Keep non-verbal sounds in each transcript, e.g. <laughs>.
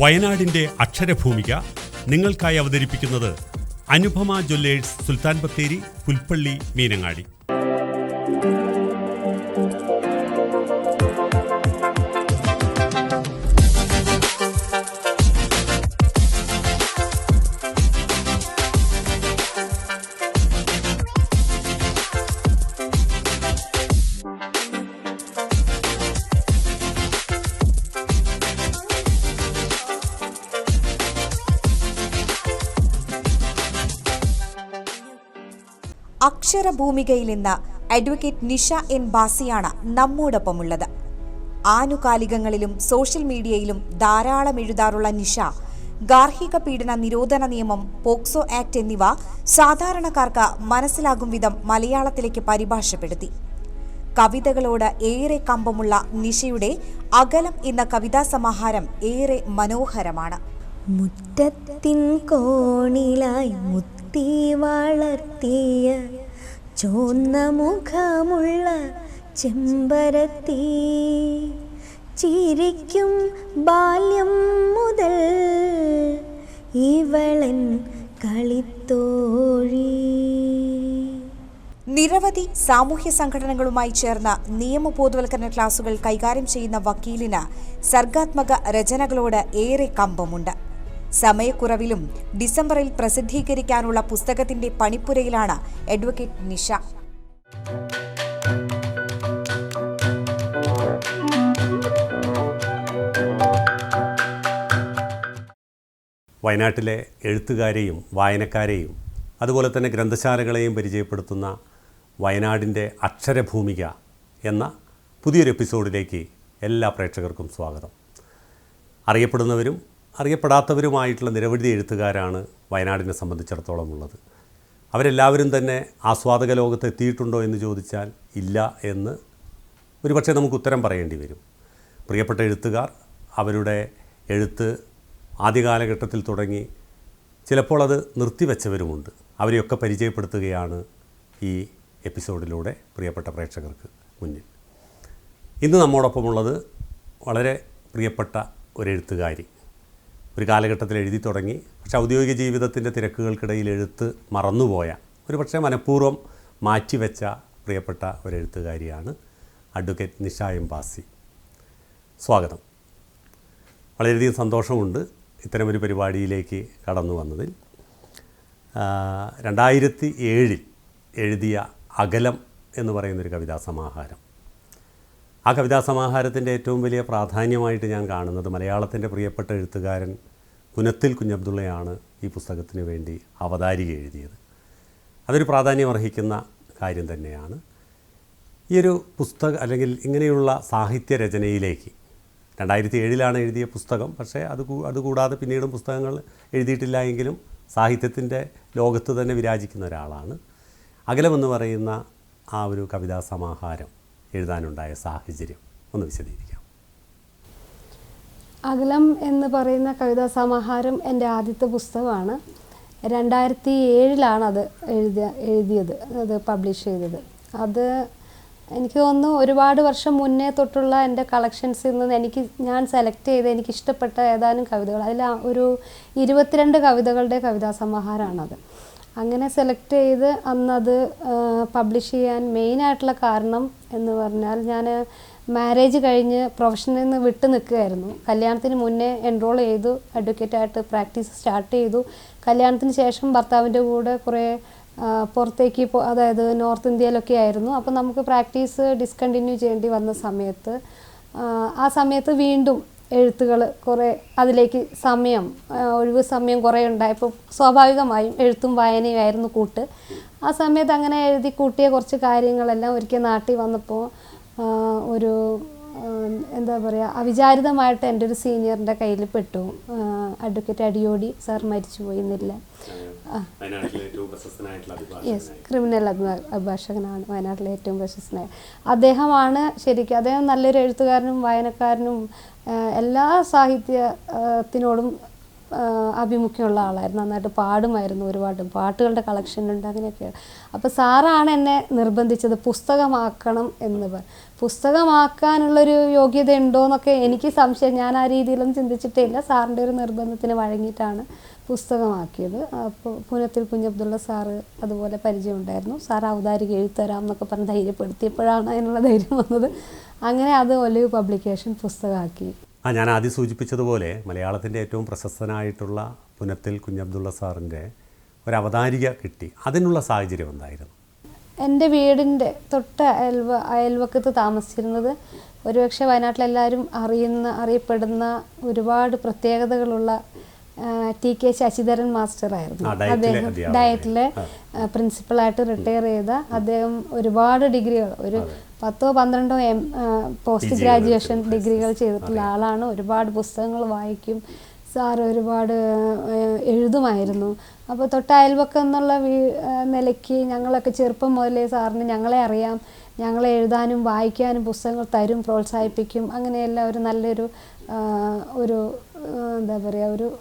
വയനാടിന്റെ അക്ഷരഭൂമിക നിങ്ങൾക്കായി അവതരിപ്പിക്കുന്നത് അനുപമ ജ്വല്ലേഴ്സ് സുൽത്താൻ ബത്തേരി പുൽപ്പള്ളി മീനങ്ങാടി. അക്ഷരഭൂമികയിൽ ഇന്ന് അഡ്വക്കേറ്റ് നിഷ എൻ ബാസിയാണ് നമ്മോടൊപ്പമുള്ളത്. ആനുകാലികങ്ങളിലും സോഷ്യൽ മീഡിയയിലും ധാരാളം എഴുതാറുള്ള നിഷ ഗാർഹിക പീഡന നിരോധന നിയമം പോക്സോ ആക്ട് എന്നിവ സാധാരണക്കാർക്ക് മനസ്സിലാകും വിധം മലയാളത്തിലേക്ക് പരിഭാഷപ്പെടുത്തി. കവിതകളോട് ഏറെ കമ്പമുള്ള നിഷയുടെ അകലം എന്ന കവിതാ സമാഹാരം ഏറെ മനോഹരമാണ്. മുറ്റത്തിൻ കോണിലായി മുത്തി വളർത്തിയ ചോന്ന മുഖമുള്ള ചെമ്പരത്തി ചിരിക്കും ബാല്യം മുതൽ ഇവളൻ കളിത്തോഴി. നിരവധി സാമൂഹ്യ സംഘടനകളുമായി ചേർന്ന് നിയമബോധവൽക്കരണ ക്ലാസുകൾ കൈകാര്യം ചെയ്യുന്ന വക്കീലിന് സർഗാത്മക രചനകളോട് ഏറെ കമ്പമുണ്ട്. സമയക്കുറവിലും ഡിസംബറിൽ പ്രസിദ്ധീകരിക്കാനുള്ള പുസ്തകത്തിന്റെ പണിപ്പുരയിലാണ് അഡ്വക്കേറ്റ് നിഷ. വയനാട്ടിലെ എഴുത്തുകാരെയും വായനക്കാരെയും അതുപോലെ തന്നെ ഗ്രന്ഥശാലകളെയും പരിചയപ്പെടുത്തുന്ന വയനാടിന്റെ അക്ഷരഭൂമിക എന്ന പുതിയൊരു എപ്പിസോഡിലേക്ക് എല്ലാ പ്രേക്ഷകർക്കും സ്വാഗതം. അറിയപ്പെടുന്നവരും അറിയപ്പെടാത്തവരുമായിട്ടുള്ള നിരവധി എഴുത്തുകാരാണ് വയനാടിനെ സംബന്ധിച്ചിടത്തോളം ഉള്ളത്. അവരെല്ലാവരും തന്നെ ആസ്വാദക ലോകത്ത് എത്തിയിട്ടുണ്ടോ എന്ന് ചോദിച്ചാൽ ഇല്ല എന്ന് ഒരുപക്ഷെ നമുക്ക് ഉത്തരം പറയേണ്ടി വരും. പ്രിയപ്പെട്ട എഴുത്തുകാർ അവരുടെ എഴുത്ത് ആദ്യകാലഘട്ടത്തിൽ തുടങ്ങി ചിലപ്പോൾ അത് നിർത്തിവെച്ചവരുമുണ്ട്. അവരെയൊക്കെ പരിചയപ്പെടുത്തുകയാണ് ഈ എപ്പിസോഡിലൂടെ പ്രിയപ്പെട്ട പ്രേക്ഷകർക്ക് മുന്നിൽ. ഇന്ന് നമ്മോടൊപ്പമുള്ളത് വളരെ പ്രിയപ്പെട്ട ഒരു എഴുത്തുകാരി ഒരു കാലഘട്ടത്തിൽ എഴുതി തുടങ്ങി. പക്ഷേ ഔദ്യോഗിക ജീവിതത്തിന്റെ തിരക്കുകൾക്കിടയിൽ എഴുത്ത് മറന്നുപോയ ഒരു പക്ഷേ മനഃപൂർവം മാറ്റിവെച്ച പ്രിയപ്പെട്ട ഒരു എഴുത്തുകാരിയാണ് അഡ്വക്കേറ്റ് നിഷ എം ബാസി. സ്വാഗതം. വളരെയധികം സന്തോഷമുണ്ട് ഇത്തരമൊരു പരിപാടിയിലേക്ക് കടന്നു വന്നതിൽ. രണ്ടായിരത്തി ഏഴിൽ എഴുതിയ അകലം എന്ന് പറയുന്നൊരു കവിതാ സമാഹാരം ആ കവിതാ സമാഹാരത്തിന്റെ ഏറ്റവും വലിയ പ്രാധാന്യമായിട്ട് ഞാൻ കാണുന്നത് മലയാളത്തിന്റെ പ്രിയപ്പെട്ട എഴുത്തുകാരൻ കുനത്തിൽ കുഞ്ഞബ്ദുള്ളയാണ് ഈ പുസ്തകത്തിന് വേണ്ടി അവതാരിക എഴുതിയത്. അതൊരു പ്രാധാന്യം അർഹിക്കുന്ന കാര്യം തന്നെയാണ്. ഈ ഒരു പുസ്തക അല്ലെങ്കിൽ ഇങ്ങനെയുള്ള സാഹിത്യ രചനയിലേക്ക് രണ്ടായിരത്തി ഏഴിലാണ് എഴുതിയ പുസ്തകം. പക്ഷേ അത് അതുകൂടാതെ പിന്നീടും പുസ്തകങ്ങൾ എഴുതിയിട്ടില്ല എങ്കിലും സാഹിത്യത്തിന്റെ ലോകത്ത് തന്നെ വിരാജിക്കുന്ന ഒരാളാണ്. അകലമെന്ന് പറയുന്ന ആ ഒരു കവിതാ സമാഹാരം എഴുതാനുണ്ടായ സാഹചര്യം. ഒന്ന് വിശദീകരിക്കാം. അകലം എന്ന് പറയുന്ന കവിതാ സമാഹാരം എന്റെ ആദ്യത്തെ പുസ്തകമാണ്. രണ്ടായിരത്തി ഏഴിലാണ് അത് എഴുതിയ എഴുതിയത് അത് പബ്ലിഷ് ചെയ്തത്. അത് എനിക്ക് തോന്നുന്നു ഒരുപാട് വർഷം മുന്നേ തൊട്ടുള്ള എന്റെ കളക്ഷൻസിൽ നിന്ന് എനിക്ക് ഞാൻ സെലക്ട് ചെയ്ത് എനിക്ക് ഇഷ്ടപ്പെട്ട ഏതാനും കവിതകൾ. അതിൽ ഒരു ഇരുപത്തിരണ്ട് കവിതകളുടെ കവിതാ സമാഹാരമാണത് അങ്ങനെ സെലക്ട് ചെയ്ത് അന്നത് പബ്ലിഷ് ചെയ്യാൻ മെയിനായിട്ടുള്ള കാരണം എന്ന് പറഞ്ഞാൽ ഞാൻ മാരേജ് കഴിഞ്ഞ് പ്രൊഫഷനിൽ നിന്ന് വിട്ടു നിൽക്കുകയായിരുന്നു. കല്യാണത്തിന് മുന്നേ എൻറോൾ ചെയ്തു അഡ്വക്കേറ്റായിട്ട് പ്രാക്ടീസ് സ്റ്റാർട്ട് ചെയ്തു. കല്യാണത്തിന് ശേഷം ഭർത്താവിന്റെ കൂടെ കുറേ പുറത്തേക്ക് പോ അതായത് നോർത്ത് ഇന്ത്യയിലൊക്കെ ആയിരുന്നു. അപ്പോൾ നമുക്ക് പ്രാക്ടീസ് ഡിസ്കണ്ടിന്യൂ ചെയ്യേണ്ടി വന്ന സമയത്ത് ആ, സമയത്ത് വീണ്ടും എഴുത്തുകൾ കുറേ അതിലേക്ക് സമയം ഒഴിവ് സമയം കുറേ ഉണ്ടായപ്പോൾ സ്വാഭാവികമായും എഴുത്തും വായനയും ആയിരുന്നു കൂട്ട്. ആ സമയത്ത് അങ്ങനെ എഴുതി കൂട്ടിയ കുറച്ച് കാര്യങ്ങളെല്ലാം ഒരിക്കൽ നാട്ടിൽ വന്നപ്പോൾ ഒരു എന്താ പറയുക അവിചാരിതമായിട്ട് എന്റെ ഒരു സീനിയറിന്റെ കയ്യിൽ പെട്ടു. അഡ്വക്കേറ്റ് അടിയോടി സാർ മരിച്ചുപോയി എന്നില്ല. യെസ് ക്രിമിനൽ അഭിഭാ- അഭിഭാഷകനാണ് വയനാട്ടിലെ ഏറ്റവും പ്രശസ്തനായ. അദ്ദേഹമാണ് ശരിക്കും അദ്ദേഹം നല്ലൊരു എഴുത്തുകാരനും വായനക്കാരനും എല്ലാ സാഹിത്യത്തിനോടും അഭിമുഖ്യമുള്ള ആഭിമുഖ്യമുള്ള ആളായിരുന്നു. നന്നായിട്ട് പാടുമായിരുന്നു ഒരുപാട്. പാട്ടുകളുടെ കളക്ഷൻ ഉണ്ട് അങ്ങനെയൊക്കെ അപ്പോൾ സാറാണ് എന്നെ നിർബന്ധിച്ചത് പുസ്തകമാക്കണം എന്ന് പറ പുസ്തകമാക്കാനുള്ളൊരു യോഗ്യത ഉണ്ടോ എന്നൊക്കെ എനിക്ക് സംശയം. ഞാൻ ആ രീതിയിലൊന്നും ചിന്തിച്ചിട്ടില്ല. സാറിന്റെ ഒരു നിർബന്ധത്തിന് വഴങ്ങിയിട്ടാണ് പുസ്തകമാക്കിയത്. അപ്പോൾ പുനത്തിൽ കുഞ്ഞബ്ദുള്ള സാറ് അതുപോലെ പരിചയമുണ്ടായിരുന്നു. സാർ ഔദാരിക എഴുത്തരാം എന്നൊക്കെ പറഞ്ഞ് ധൈര്യപ്പെടുത്തിയപ്പോഴാണ് അതിനുള്ള ധൈര്യം വന്നത്. അങ്ങനെ അത് ഒലിവ് പബ്ലിക്കേഷൻ പുസ്തകമാക്കി. ആ ഞാൻ ആദ്യം സൂചിപ്പിച്ചതുപോലെ മലയാളത്തിന്റെ ഏറ്റവും പ്രശസ്തനായിട്ടുള്ള പുനത്തിൽ കുഞ്ഞബ്ദുള്ള സാറിന്റെ ഒരു അവതാരിക കിട്ടി. അതിനുള്ള സാഹചര്യം എന്തായിരുന്നു? എന്റെ വീടിന്റെ തൊട്ട് അയൽവ അയൽവക്കത്ത് താമസിച്ചിരുന്നത്. ഒരുപക്ഷെ വയനാട്ടിലെല്ലാവരും അറിയുന്ന അറിയപ്പെടുന്ന ഒരുപാട് പ്രത്യേകതകളുള്ള ടി കെ ശശിധരൻ മാസ്റ്റർ ആയിരുന്നു ഡയറ്റിലെ അദ്ദേഹം. ഡയറ്റിലെ പ്രിൻസിപ്പളായിട്ട് റിട്ടയർ ചെയ്ത അദ്ദേഹം ഒരുപാട് ഡിഗ്രികൾ ഒരു പത്തോ പന്ത്രണ്ടോ എം പോസ്റ്റ് ഗ്രാജുവേഷൻ ഡിഗ്രികൾ ചെയ്തിട്ടുള്ള ആളാണ്. ഒരുപാട് പുസ്തകങ്ങൾ വായിക്കും സാർ ഒരുപാട് എഴുതുമായിരുന്നു. അപ്പോൾ തൊട്ടയൽവക്കം എന്നുള്ള വീ- നിലയ്ക്ക് ഞങ്ങളൊക്കെ ചെറുപ്പം മുതലേ സാറിന് ഞങ്ങളെ അറിയാം. ഞങ്ങളെ എഴുതാനും വായിക്കാനും പുസ്തകങ്ങൾ തരും പ്രോത്സാഹിപ്പിക്കും. അങ്ങനെയെല്ലാം ഒരു നല്ലൊരു ഒരു എന്താ പറയുക ഒരു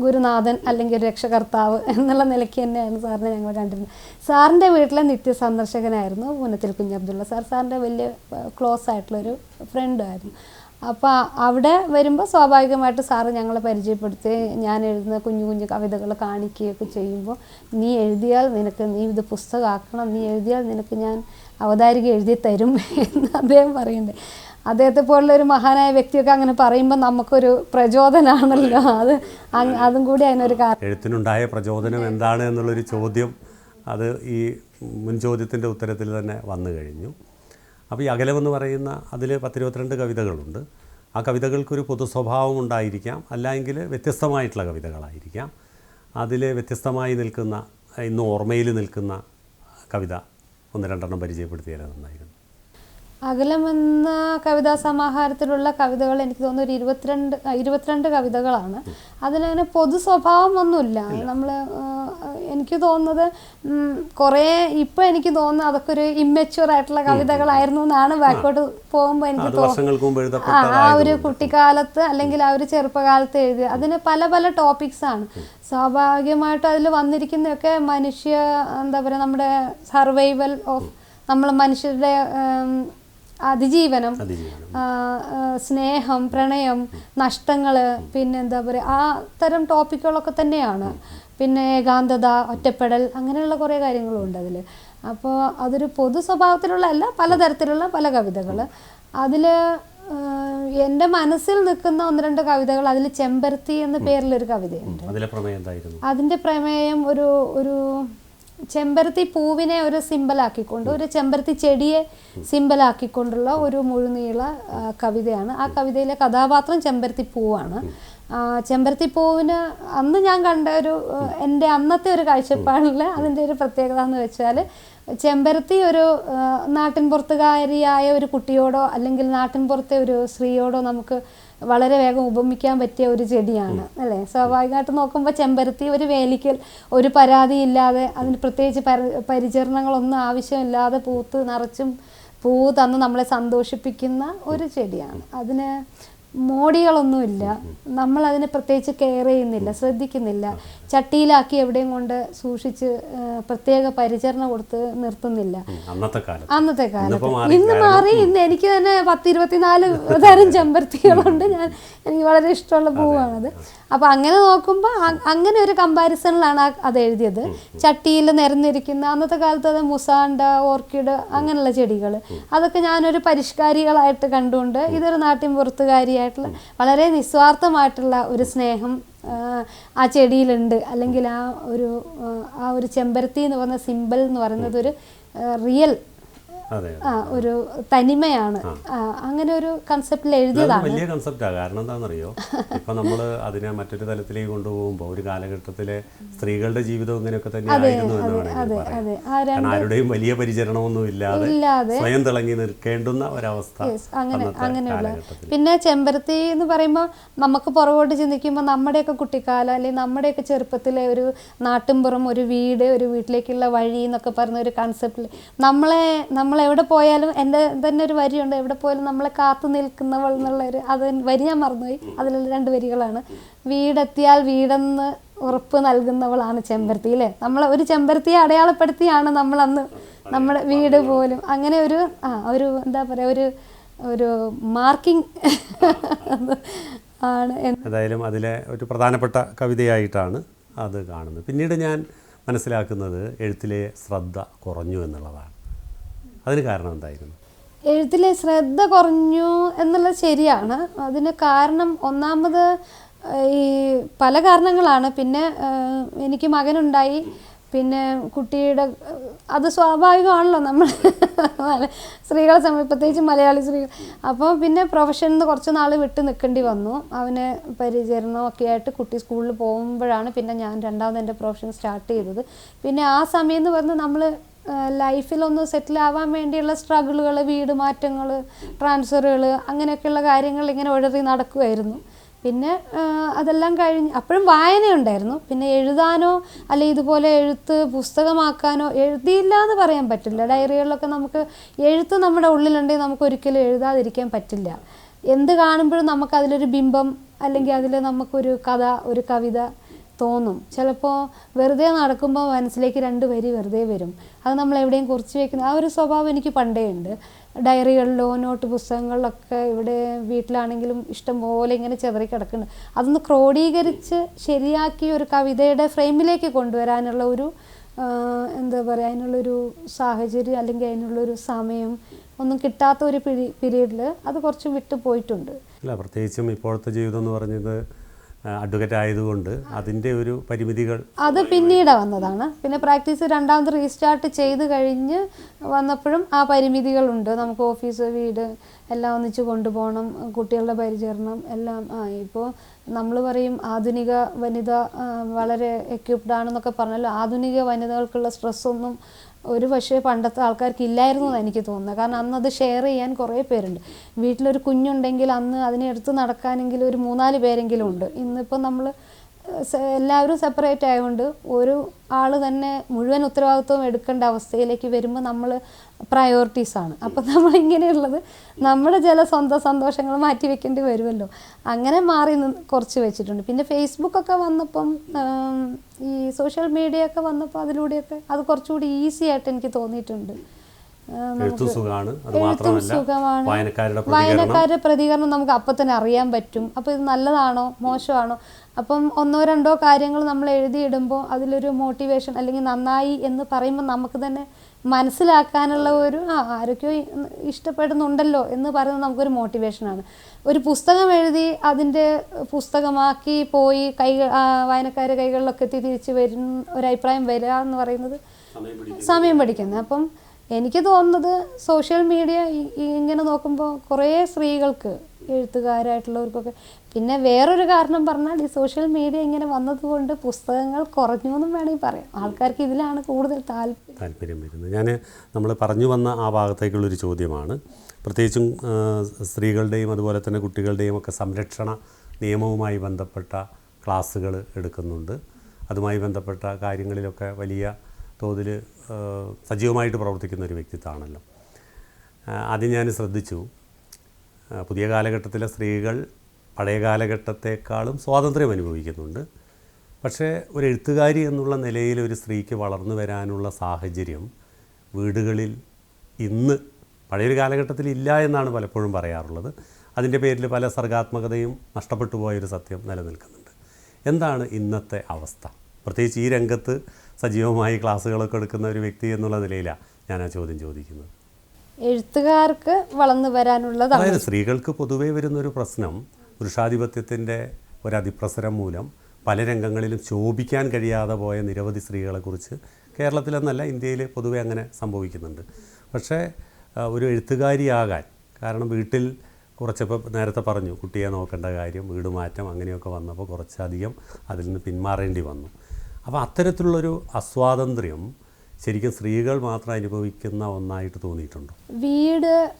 ഗുരുനാഥൻ അല്ലെങ്കിൽ ഒരു രക്ഷകർത്താവ് എന്നുള്ള നിലയ്ക്ക് തന്നെയാണ് സാറിനെ ഞങ്ങൾ കണ്ടിരുന്നത്. സാറിന്റെ വീട്ടിലെ നിത്യ സന്ദർശകനായിരുന്നു പൂനത്തിൽ കുഞ്ഞബ്ദുള്ള സാർ. സാറിന്റെ വലിയ ക്ലോസ് ആയിട്ടുള്ളൊരു ഫ്രണ്ടായിരുന്നു. അപ്പോൾ അവിടെ വരുമ്പോൾ സ്വാഭാവികമായിട്ട് സാറ് ഞങ്ങളെ പരിചയപ്പെടുത്തി ഞാൻ എഴുതുന്ന കുഞ്ഞു കുഞ്ഞു കവിതകൾ കാണിക്കുകയൊക്കെ ചെയ്യുമ്പോൾ നീ എഴുതിയാൽ നിനക്ക് നീ ഇത് പുസ്തകമാക്കണം നീ എഴുതിയാൽ നിനക്ക് ഞാൻ അവതാരിക എഴുതി തരും എന്ന് അദ്ദേഹം പറയുന്നുണ്ട് അദ്ദേഹത്തെ പോലുള്ള ഒരു മഹാനായ വ്യക്തിയൊക്കെ അങ്ങനെ പറയുമ്പോൾ നമുക്കൊരു പ്രചോദനമാണല്ലോ അത് അതും കൂടി അതിനൊരു കാരണം എഴുത്തിനുണ്ടായ പ്രചോദനം എന്താണ് എന്നുള്ളൊരു ചോദ്യം അത് ഈ മുൻ ചോദ്യത്തിന്റെ ഉത്തരത്തിൽ തന്നെ വന്നു കഴിഞ്ഞു. അപ്പോൾ ഈ അകലമെന്ന് പറയുന്ന അതിൽ പത്തിരുപത്തിരണ്ട് കവിതകളുണ്ട്. ആ കവിതകൾക്കൊരു പൊതു സ്വഭാവം ഉണ്ടായിരിക്കാം. അല്ലെങ്കിൽ വ്യത്യസ്തമായിട്ടുള്ള കവിതകളായിരിക്കാം. അതിൽ വ്യത്യസ്തമായി നിൽക്കുന്ന ഇന്ന് ഓർമ്മയിൽ നിൽക്കുന്ന കവിത ഒന്ന് രണ്ടെണ്ണം പരിചയപ്പെടുത്തിയാൽ നന്നായിരുന്നു. അകലമെന്ന കവിതാ സമാഹാരത്തിലുള്ള കവിതകൾ എനിക്ക് തോന്നുന്നു ഒരു ഇരുപത്തിരണ്ട് ഇരുപത്തിരണ്ട് കവിതകളാണ്. അതിനങ്ങനെ പൊതു സ്വഭാവം ഒന്നുമില്ല നമ്മൾ എനിക്ക് തോന്നുന്നത് കുറേ ഇപ്പം എനിക്ക് തോന്നുന്നു അതൊക്കെ ഒരു ഇമ്മച്യൂർ ആയിട്ടുള്ള കവിതകളായിരുന്നു എന്നാണ് ബാക്കോട്ട് പോകുമ്പോൾ എനിക്ക് തോന്നുന്നു തോന്നുന്നത്. ആ ആ ഒരു കുട്ടിക്കാലത്ത് അല്ലെങ്കിൽ ആ ഒരു ചെറുപ്പകാലത്ത് എഴുതി അതിന് പല പല ടോപ്പിക്സ് ആണ്. സ്വാഭാവികമായിട്ട് അതിൽ വന്നിരിക്കുന്നതൊക്കെ മനുഷ്യ എന്താ പറയുക നമ്മുടെ സർവൈവൽ ഓഫ് നമ്മൾ മനുഷ്യരുടെ അതിജീവനം സ്നേഹം പ്രണയം നഷ്ടങ്ങൾ പിന്നെ എന്താ പറയുക ആ തരം ടോപ്പിക്കുകളൊക്കെ തന്നെയാണ്. പിന്നെ ഏകാന്തത ഒറ്റപ്പെടൽ അങ്ങനെയുള്ള കുറേ കാര്യങ്ങളും ഉണ്ട് അതിൽ അപ്പോൾ അതൊരു പൊതു സ്വഭാവത്തിലുള്ള അല്ല പലതരത്തിലുള്ള പല കവിതകൾ അതിൽ എന്റെ മനസ്സിൽ നിൽക്കുന്ന ഒന്ന് രണ്ട് കവിതകൾ അതിൽ ചെമ്പരത്തി എന്ന പേരിലൊരു കവിതയുണ്ട്. അതിന്റെ പ്രമേയം ഒരു ഒരു ചെമ്പരത്തി പൂവിനെ ഒരു സിമ്പലാക്കിക്കൊണ്ട് ഒരു ചെമ്പരത്തി ചെടിയെ സിമ്പലാക്കിക്കൊണ്ടുള്ള ഒരു മുഴുനീള കവിതയാണ്. ആ കവിതയിലെ കഥാപാത്രം ചെമ്പരത്തി പൂവാണ്. ചെമ്പരത്തി പൂവിന് അന്ന് ഞാൻ കണ്ട ഒരു എന്റെ അന്നത്തെ ഒരു കാഴ്ചപ്പാടിൽ അതിന്റെ ഒരു പ്രത്യേകത എന്ന് വെച്ചാൽ ചെമ്പരത്തി ഒരു നാട്ടിൻപുറത്തുകാരിയായ ഒരു കുട്ടിയോടോ അല്ലെങ്കിൽ നാട്ടിൻപുറത്തെ ഒരു സ്ത്രീയോടോ നമുക്ക് വളരെ വേഗം ഉപമിക്കാൻ പറ്റിയ ഒരു ചെടിയാണ് അല്ലേ? സ്വാഭാവികമായിട്ട് നോക്കുമ്പോൾ ചെമ്പരത്തി ഒരു വേലിക്കൽ ഒരു പരാതിയില്ലാതെ അതിന് പ്രത്യേകിച്ച് പരി പരിചരണങ്ങളൊന്നും ആവശ്യമില്ലാതെ പൂത്ത് നിറച്ചും പൂ തന്ന് നമ്മളെ സന്തോഷിപ്പിക്കുന്ന ഒരു ചെടിയാണ്. അതിന് മോടികളൊന്നുമില്ല. നമ്മൾ അതിനെ പ്രത്യേകിച്ച് കെയർ ചെയ്യുന്നില്ല ശ്രദ്ധിക്കുന്നില്ല. ചട്ടിയിലാക്കി എവിടെയും കൊണ്ട് സൂക്ഷിച്ച് പ്രത്യേക പരിചരണം കൊടുത്ത് നിർത്തുന്നില്ല. അന്നത്തെ കാലം അന്നത്തെ കാലം. ഇന്ന് മാറി ഇന്ന് എനിക്ക് തന്നെ പത്ത് ഇരുപത്തിനാല് തരം ചെമ്പരത്തികളുണ്ട്. ഞാൻ എനിക്ക് വളരെ ഇഷ്ടമുള്ള പൂവാണത്. അപ്പൊ അങ്ങനെ നോക്കുമ്പോൾ അങ്ങനെ ഒരു കമ്പാരിസണിലാണ് അത് എഴുതിയത്. ചട്ടിയിൽ നിരന്നിരിക്കുന്ന അന്നത്തെ കാലത്ത് അത് മുസാണ്ട ഓർക്കിഡ് അങ്ങനെയുള്ള ചെടികൾ അതൊക്കെ ഞാനൊരു പരിഷ്കാരികളായിട്ട് കണ്ടുകൊണ്ട് ഇതൊരു നാട്ടിൻ പുറത്തുകാരിയായിട്ടുള്ള വളരെ നിസ്വാർത്ഥമായിട്ടുള്ള ഒരു സ്നേഹം ആ, ചെടിയിലുണ്ട്. അല്ലെങ്കിൽ ആ ഒരു ആ, ഒരു ചെമ്പരത്തി എന്ന് പറഞ്ഞ സിമ്പിൾ എന്ന് പറയുന്നത് ഒരു റിയൽ ഒരു തനിമയാണ്. അങ്ങനെ ഒരു കൺസെപ്റ്റിൽ എഴുതിയതാണ്. വലിയ കൺസെപ്റ്റാണ് കാരണം എന്താണെന്നറിയോ? ഇപ്പൊ നമ്മൾ അതിനെ മറ്റൊരു തലത്തിലേക്ക് കൊണ്ടുപോകുമ്പോൾ ഒരു കാലഘട്ടത്തിലെ സ്ത്രീകളുടെ ജീവിതം ഇങ്ങനെയൊക്കെ തന്നെയായിരുന്നു എന്ന് വേണമെങ്കിൽ ആരുടെയും വലിയ പരിചരണമൊന്നും ഇല്ലാതെ സ്വയം തിളങ്ങി നിൽക്കേണ്ടുന്ന ഒരവസ്ഥ അങ്ങനെയുള്ള. പിന്നെ ചെമ്പരത്തി എന്ന് പറയുമ്പോൾ നമുക്ക് പുറകോട്ട് ചിന്തിക്കുമ്പോൾ നമ്മുടെയൊക്കെ കുട്ടിക്കാലം അല്ലെങ്കിൽ നമ്മുടെയൊക്കെ ചെറുപ്പത്തിലെ ഒരു നാട്ടിൻപുറം ഒരു വീട് ഒരു വീട്ടിലേക്കുള്ള വഴി എന്നൊക്കെ പറഞ്ഞ ഒരു കൺസെപ്റ്റിൽ നമ്മളെ നമ്മളെ എവിടെ പോയാലും എന്റെ തന്നെ ഒരു വരിയുണ്ട്. എവിടെ പോയാലും നമ്മളെ കാത്തു നിൽക്കുന്നവൾ എന്നുള്ളൊരു അത് വരി ഞാൻ മറന്നുപോയി. അതിലുള്ള രണ്ട് വരികളാണ്. വീടെത്തിയാൽ വീടെന്ന് ഉറപ്പ് നൽകുന്നവളാണ് ചെമ്പരത്തി അല്ലേ? നമ്മൾ ഒരു ചെമ്പരത്തിയെ അടയാളപ്പെടുത്തിയാണ് നമ്മൾ അന്ന് നമ്മുടെ വീട് പോലും. അങ്ങനെ ഒരു ആ ഒരു എന്താ പറയുക ഒരു ഒരു മാർക്കിംഗ് ആണ് എന്തായാലും അതിലെ ഒരു പ്രധാനപ്പെട്ട കവിതയായിട്ടാണ് അത് കാണുന്നത്. പിന്നീട് ഞാൻ മനസ്സിലാക്കുന്നത് എഴുത്തിലെ ശ്രദ്ധ കുറഞ്ഞു എന്നുള്ളതാണ്. അതിന് കാരണം എന്തായിരുന്നു? എഴുത്തിലെ ശ്രദ്ധ കുറഞ്ഞു എന്നുള്ളത് ശരിയാണ്. അതിന് കാരണം ഒന്നാമത് ഈ പല കാരണങ്ങളാണ്. പിന്നെ എനിക്ക് മകനുണ്ടായി. പിന്നെ കുട്ടിയുടെ അത് സ്വാഭാവികമാണല്ലോ നമ്മൾ സ്ത്രീകളെ സമയം പ്രത്യേകിച്ച് മലയാളി സ്ത്രീകൾ അപ്പോൾ പിന്നെ പ്രൊഫഷനിൽ നിന്ന് കുറച്ച് നാൾ വിട്ട് നിൽക്കേണ്ടി വന്നു. അവന് പരിചരണം ഒക്കെ ആയിട്ട് കുട്ടി സ്കൂളിൽ പോകുമ്പോഴാണ് പിന്നെ ഞാൻ രണ്ടാമത് എന്റെ പ്രൊഫഷൻ സ്റ്റാർട്ട് ചെയ്തത്. പിന്നെ ആ സമയം എന്ന് പറഞ്ഞാൽ നമ്മൾ ലൈഫിലൊന്ന് സെറ്റിൽ ആവാൻ വേണ്ടിയുള്ള സ്ട്രഗിളുകൾ വീട് മാറ്റങ്ങൾ ട്രാൻസ്ഫറുകൾ അങ്ങനെയൊക്കെയുള്ള കാര്യങ്ങൾ ഇങ്ങനെ ഒഴറി നടക്കുമായിരുന്നു പിന്നെ അതെല്ലാം കഴിഞ്ഞ് അപ്പോഴും വായനയുണ്ടായിരുന്നു. പിന്നെ എഴുതാനോ അല്ലെ ഇതുപോലെ എഴുത്ത് പുസ്തകമാക്കാനോ എഴുതിയില്ല എന്ന് പറയാൻ പറ്റില്ല. ഡയറികളിലൊക്കെ നമുക്ക് എഴുത്ത് നമ്മുടെ ഉള്ളിലുണ്ടെങ്കിൽ നമുക്ക് ഒരിക്കലും എഴുതാതിരിക്കാൻ പറ്റില്ല. എന്ത് കാണുമ്പോഴും നമുക്ക് അതിലൊരു ബിംബം അല്ലെങ്കിൽ അതിൽ നമുക്കൊരു കഥ ഒരു കവിത തോന്നും. ചിലപ്പോൾ വെറുതെ നടക്കുമ്പോൾ മനസ്സിലേക്ക് രണ്ട് വരി വെറുതെ വരും. അത് നമ്മൾ എവിടെയും കുറിച്ച് വെക്കുന്ന ആ ഒരു സ്വഭാവം എനിക്ക് പണ്ടേ ഉണ്ട്. ഡയറികളിലോ നോട്ട് പുസ്തകങ്ങളിലൊക്കെ ഇവിടെ വീട്ടിലാണെങ്കിലും ഇഷ്ടം പോലെ ഇങ്ങനെ ചെതറി കിടക്കുന്നുണ്ട്. അതൊന്ന് ക്രോഡീകരിച്ച് ശരിയാക്കി ഒരു കവിതയുടെ ഫ്രെയിമിലേക്ക് കൊണ്ടുവരാനുള്ള ഒരു എന്താ പറയുക അതിനുള്ളൊരു സാഹചര്യം അല്ലെങ്കിൽ അതിനുള്ളൊരു സമയം ഒന്നും കിട്ടാത്ത ഒരു പിരി പീരീഡിൽ അത് കുറച്ച് വിട്ടു പോയിട്ടുണ്ട് അല്ല പ്രത്യേകിച്ചും ഇപ്പോഴത്തെ ജീവിതം എന്ന് പറഞ്ഞത് അഡ്വക്കേറ്റ് ആയതുകൊണ്ട് അതിന്റെ ഒരു പരിമിതികൾ അത് പിന്നീട് വന്നതാണ്. പിന്നെ പ്രാക്ടീസ് രണ്ടാമത് റീസ്റ്റാർട്ട് ചെയ്ത് കഴിഞ്ഞ് വന്നപ്പോഴും ആ പരിമിതികളുണ്ട്. നമുക്ക് ഓഫീസ് വീട് എല്ലാം ഒന്നിച്ച് കൊണ്ടുപോകണം കുട്ടികളുടെ പരിചരണം എല്ലാം. ആ ഇപ്പോൾ നമ്മൾ പറയും ആധുനിക വനിത വളരെ എക്യുപ്ഡ് ആണെന്നൊക്കെ പറഞ്ഞല്ലോ. ആധുനിക വനിതകൾക്കുള്ള സ്ട്രെസ്സൊന്നും ഒരു പക്ഷേ പണ്ടത്തെ ആൾക്കാർക്ക് ഇല്ലായിരുന്നു എനിക്ക് തോന്നുന്നത്. കാരണം അന്ന് അത് ഷെയർ ചെയ്യാൻ കുറേ പേരുണ്ട്. വീട്ടിലൊരു കുഞ്ഞുണ്ടെങ്കിൽ അന്ന് അതിനെ എടുത്ത് നടക്കാനെങ്കിലും ഒരു മൂന്നാൽ പേരെങ്കിലും ഉണ്ട്. ഇന്നിപ്പോൾ നമ്മൾ എല്ലാവരും സെപ്പറേറ്റ് ആയതുകൊണ്ട് ഒരു ആൾ തന്നെ മുഴുവൻ ഉത്തരവാദിത്വം എടുക്കേണ്ട അവസ്ഥയിലേക്ക് വരുമ്പോൾ നമ്മൾ പ്രയോറിറ്റീസാണ് അപ്പം നമ്മൾ നമ്മുടെ ചില സ്വന്തം സന്തോഷങ്ങൾ മാറ്റി വെക്കേണ്ടി വരുമല്ലോ. അങ്ങനെ മാറി കുറച്ച് വെച്ചിട്ടുണ്ട്. പിന്നെ ഫേസ്ബുക്കൊക്കെ വന്നപ്പം ഈ സോഷ്യൽ മീഡിയ ഒക്കെ വന്നപ്പോൾ അതിലൂടെയൊക്കെ അത് കുറച്ചുകൂടി ഈസി ആയിട്ട് എനിക്ക് തോന്നിയിട്ടുണ്ട്. എഴുത്തും സുഖമാണ്. അത് മാത്രമല്ല വായനക്കാരുടെ പ്രതികരണം. വായനക്കാരുടെ പ്രതികരണം നമുക്ക് അപ്പൊ തന്നെ അറിയാൻ പറ്റും. അപ്പൊ ഇത് നല്ലതാണോ? മോശമാണോ? അപ്പം ഒന്നോ രണ്ടോ കാര്യങ്ങൾ നമ്മൾ എഴുതിയിടുമ്പോൾ അതിലൊരു മോട്ടിവേഷൻ അല്ലെങ്കിൽ നന്നായി എന്ന് പറയുമ്പോൾ നമുക്ക് തന്നെ മനസ്സിലാക്കാനുള്ള ഒരു ആ ആരൊക്കെയോ ഇഷ്ടപ്പെടുന്നുണ്ടല്ലോ എന്ന് പറയുന്നത് നമുക്കൊരു മോട്ടിവേഷനാണ്. ഒരു പുസ്തകം എഴുതി അതിന്റെ പുസ്തകമാക്കി പോയി കൈ വായനക്കാരെ കൈകളിലൊക്കെ എത്തി തിരിച്ച് വരുന്ന ഒരു അഭിപ്രായം വരിക എന്ന് പറയുന്നത് സമയം പഠിക്കുന്നത് അപ്പം എനിക്ക് തോന്നുന്നത് സോഷ്യൽ മീഡിയ ഇങ്ങനെ നോക്കുമ്പോൾ കുറേ സ്ത്രീകൾക്ക് എഴുത്തുകാരായിട്ടുള്ളവർക്കൊക്കെ. പിന്നെ വേറൊരു കാരണം പറഞ്ഞാൽ ഈ സോഷ്യൽ മീഡിയ ഇങ്ങനെ വന്നതുകൊണ്ട് പുസ്തകങ്ങൾ കുറഞ്ഞു എന്നും വേണമെങ്കിൽ പറയാം. ആൾക്കാർക്ക് ഇതിലാണ് കൂടുതൽ താല്പര്യം താല്പര്യം വരുന്നത്. ഞാൻ നമ്മൾ പറഞ്ഞു വന്ന ആ ഭാഗത്തേക്കുള്ളൊരു ചോദ്യമാണ്. പ്രത്യേകിച്ചും സ്ത്രീകളുടെയും അതുപോലെ തന്നെ കുട്ടികളുടെയും ഒക്കെ സംരക്ഷണ നിയമവുമായി ബന്ധപ്പെട്ട ക്ലാസ്സുകൾ എടുക്കുന്നുണ്ട്. അതുമായി ബന്ധപ്പെട്ട കാര്യങ്ങളിലൊക്കെ വലിയ തോതിൽ സജീവമായിട്ട് പ്രവർത്തിക്കുന്ന ഒരു വ്യക്തിത്വമാണല്ലോ. ആദ്യം ഞാൻ ശ്രദ്ധിച്ചു. പുതിയ കാലഘട്ടത്തിലെ സ്ത്രീകൾ പഴയ കാലഘട്ടത്തെക്കാളും സ്വാതന്ത്ര്യം അനുഭവിക്കുന്നുണ്ട്. പക്ഷേ ഒരു എഴുത്തുകാരി എന്നുള്ള നിലയിൽ ഒരു സ്ത്രീക്ക് വളർന്നു വരാനുള്ള സാഹചര്യം വീടുകളിൽ ഇന്ന് പഴയൊരു കാലഘട്ടത്തിൽ ഇല്ല എന്നാണ് പലപ്പോഴും പറയാറുള്ളത്. അതിന്റെ പേരിൽ പല സർഗാത്മകതയും നഷ്ടപ്പെട്ടു പോയൊരു സത്യം നിലനിൽക്കുന്നുണ്ട്. എന്താണ് ഇന്നത്തെ അവസ്ഥ? പ്രത്യേകിച്ച് ഈ രംഗത്ത് സജീവമായി ക്ലാസ്സുകളൊക്കെ എടുക്കുന്ന ഒരു വ്യക്തി എന്നുള്ള നിലയിലാണ് ഞാൻ ആ ചോദ്യം ചോദിക്കുന്നത്. എഴുത്തുകാർക്ക് വളർന്നു വരാനുള്ളത് അതായത് സ്ത്രീകൾക്ക് പൊതുവേ വരുന്നൊരു പ്രശ്നം പുരുഷാധിപത്യത്തിന്റെ ഒരു അതിപ്രസരം മൂലം പല രംഗങ്ങളിലും ശോഭിക്കാൻ കഴിയാതെ പോയ നിരവധി സ്ത്രീകളെക്കുറിച്ച് കേരളത്തിലെന്നല്ല ഇന്ത്യയിൽ പൊതുവെ അങ്ങനെ സംഭവിക്കുന്നുണ്ട്. പക്ഷേ ഒരു എഴുത്തുകാരിയാകാൻ കാരണം വീട്ടിൽ കുറച്ചിപ്പോൾ നേരത്തെ പറഞ്ഞു കുട്ടിയെ നോക്കേണ്ട കാര്യം വീട് മാറ്റം അങ്ങനെയൊക്കെ വന്നപ്പോൾ കുറച്ചധികം അതിൽ നിന്ന് പിന്മാറേണ്ടി വന്നു. അപ്പോൾ അത്തരത്തിലുള്ളൊരു അസ്വാതന്ത്ര്യം ശരിക്കും സ്ത്രീകൾ മാത്രം അനുഭവിക്കുന്ന ഒന്നായിട്ട് തോന്നിയിട്ടുണ്ടോ? വീട്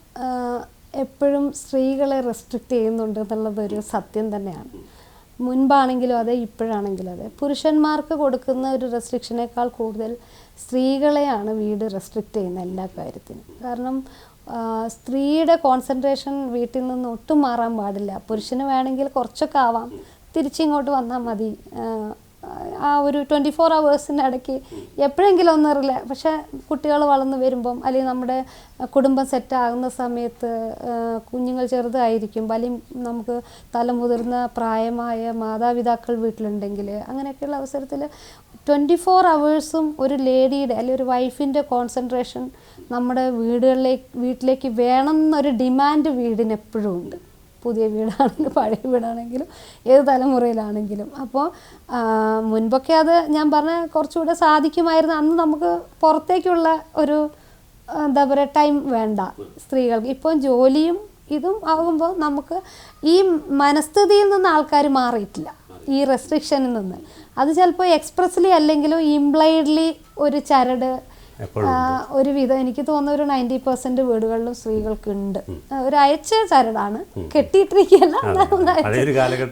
എപ്പോഴും സ്ത്രീകളെ റെസ്ട്രിക്റ്റ് ചെയ്യുന്നുണ്ട് എന്നുള്ളതൊരു സത്യം തന്നെയാണ്. മുൻപാണെങ്കിലും അതെ ഇപ്പോഴാണെങ്കിലും അതെ. പുരുഷന്മാർക്ക് കൊടുക്കുന്ന ഒരു റെസ്ട്രിക്ഷനേക്കാൾ കൂടുതൽ സ്ത്രീകളെയാണ് വീട് റെസ്ട്രിക്റ്റ് ചെയ്യുന്ന എല്ലാ കാര്യത്തിനും. കാരണം സ്ത്രീയുടെ കോൺസെൻട്രേഷൻ വീട്ടിൽ നിന്ന് ഒട്ടും മാറാൻ പാടില്ല. പുരുഷന് വേണമെങ്കിൽ കുറച്ചൊക്കെ ആവാം. തിരിച്ചിങ്ങോട്ട് വന്നാൽ മതി. ആ, ഒരു ട്വന്റി ഫോർ അവേഴ്സിന്റെ ഇടയ്ക്ക് എപ്പോഴെങ്കിലും ഒന്ന് പക്ഷേ കുട്ടികൾ വളർന്നു വരുമ്പം അല്ലെങ്കിൽ നമ്മുടെ കുടുംബം സെറ്റാകുന്ന സമയത്ത് കുഞ്ഞുങ്ങൾ ചെറുതായിരിക്കും അല്ലെങ്കിൽ നമുക്ക് തലമുതിർന്ന പ്രായമായ മാതാപിതാക്കൾ വീട്ടിലുണ്ടെങ്കിൽ അങ്ങനെയൊക്കെയുള്ള അവസരത്തിൽ ട്വന്റി ഫോർ അവേഴ്സും ഒരു ലേഡിയുടെ അല്ലെങ്കിൽ ഒരു വൈഫിന്റെ കോൺസെൻട്രേഷൻ നമ്മുടെ വീടുകളിലേക്ക് വീട്ടിലേക്ക് വേണം എന്നൊരു ഡിമാൻഡ് വീടിന് എപ്പോഴും ഉണ്ട്. പുതിയ വീടാണെങ്കിലും പഴയ വീടാണെങ്കിലും ഏത് തലമുറയിലാണെങ്കിലും. അപ്പോൾ മുൻപൊക്കെ അത് ഞാൻ പറഞ്ഞ കുറച്ചുകൂടെ സാധിക്കുമായിരുന്നു. അന്ന് നമുക്ക് പുറത്തേക്കുള്ള ഒരു എന്താ പറയുക ടൈം വേണ്ട സ്ത്രീകൾക്ക്. ഇപ്പോൾ ജോലിയും ഇതും ആകുമ്പോൾ നമുക്ക് ഈ മനസ്ഥിതിയിൽ നിന്ന് ആൾക്കാർ മാറിയിട്ടില്ല. ഈ റെസ്ട്രിക്ഷനിൽ നിന്ന്. അത് ചിലപ്പോൾ എക്സ്പ്രസ്ലി അല്ലെങ്കിലും ഇംപ്ലൈഡ്ലി ഒരു ചരട് ഒരുവിധം എനിക്ക് തോന്നുന്ന ഒരു നയന്റി പെർസെന്റ് വീടുകളിലും സ്ത്രീകൾക്കുണ്ട്. ഉണ്ട് ഒരു അയച്ച ചരടാണ് കെട്ടിയിട്ടിരിക്കുകയല്ല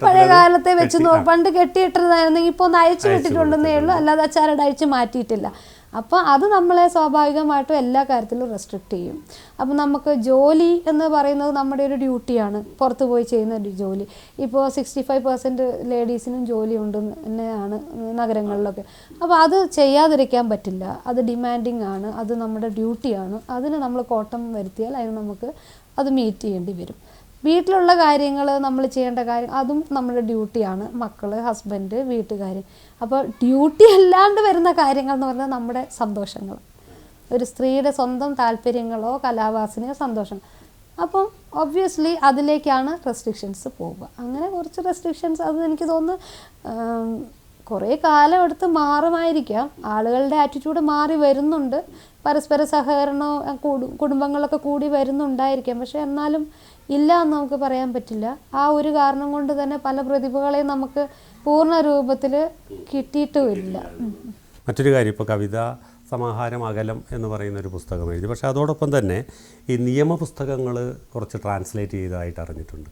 പഴയ കാലത്തെ വെച്ച്. പണ്ട് കെട്ടിയിട്ടിരുന്നായിരുന്നെങ്കിൽ ഇപ്പോൾ ഒന്ന് അയച്ചു വിട്ടിട്ടുണ്ടെന്നേ ഉള്ളൂ. അല്ലാതെ ആ ചരട് അയച്ച് മാറ്റിയിട്ടില്ല. അപ്പോൾ അത് നമ്മളെ സ്വാഭാവികമായിട്ടും എല്ലാ കാര്യത്തിലും റെസ്ട്രിക്റ്റ് ചെയ്യും. അപ്പോൾ നമുക്ക് ജോലി എന്ന് പറയുന്നത് നമ്മുടെ ഒരു ഡ്യൂട്ടിയാണ് പുറത്ത് പോയി ചെയ്യുന്ന ഒരു ജോലി. ഇപ്പോൾ സിക്സ്റ്റി ഫൈവ് പെർസെന്റ് ലേഡീസിനും ജോലി ഉണ്ട് തന്നെയാണ് നഗരങ്ങളിലൊക്കെ. അപ്പോൾ അത് ചെയ്യാതിരിക്കാൻ പറ്റില്ല. അത് ഡിമാൻഡിങ് ആണ്. അത് നമ്മുടെ ഡ്യൂട്ടിയാണ് അതിന് നമ്മൾ കോട്ടം വരുത്തിയാൽ അതിന് നമുക്ക് അത് മീറ്റ് ചെയ്യേണ്ടി വരും. വീട്ടിലുള്ള കാര്യങ്ങൾ നമ്മൾ ചെയ്യേണ്ട കാര്യം അതും നമ്മുടെ ഡ്യൂട്ടിയാണ് മക്കൾ ഹസ്ബൻഡ് വീട്ടുകാർ അപ്പോൾ ഡ്യൂട്ടി അല്ലാണ്ട് വരുന്ന കാര്യങ്ങൾ എന്ന് പറഞ്ഞാൽ നമ്മുടെ സന്തോഷങ്ങൾ. ഒരു സ്ത്രീയുടെ സ്വന്തം താല്പര്യങ്ങളോ കലാവാസനയോ സന്തോഷം. അപ്പം ഒബ്വിയസ്ലി അതിലേക്കാണ് റെസ്ട്രിക്ഷൻസ് പോവുക. അങ്ങനെ കുറച്ച് റെസ്ട്രിക്ഷൻസ് അത് എനിക്ക് തോന്നുന്നു കുറേ കാലം എടുത്ത് മാറുമായിരിക്കാം. ആളുകളുടെ ആറ്റിറ്റ്യൂഡ് മാറി വരുന്നുണ്ട്. പരസ്പര സഹകരണവും കുടുംബങ്ങളൊക്കെ കൂടി വരുന്നുണ്ടായിരിക്കാം. പക്ഷെ എന്നാലും ഇല്ല എന്ന് നമുക്ക് പറയാൻ പറ്റില്ല. ആ ഒരു കാരണം കൊണ്ട് തന്നെ പല പ്രതിഭകളെയും നമുക്ക് പൂർണ രൂപത്തിൽ കിട്ടിയിട്ടുമില്ല മറ്റൊരു കാര്യം ഇപ്പോൾ കവിത സമാഹാരം അകലം എന്ന് പറയുന്ന ഒരു പുസ്തകം എഴുതി. പക്ഷേ അതോടൊപ്പം തന്നെ ഈ നിയമ പുസ്തകങ്ങൾ കുറച്ച് ട്രാൻസ്ലേറ്റ് ചെയ്തതായിട്ട് അറിഞ്ഞിട്ടുണ്ട്.